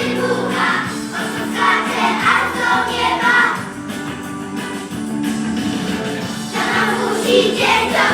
Dzień dobry!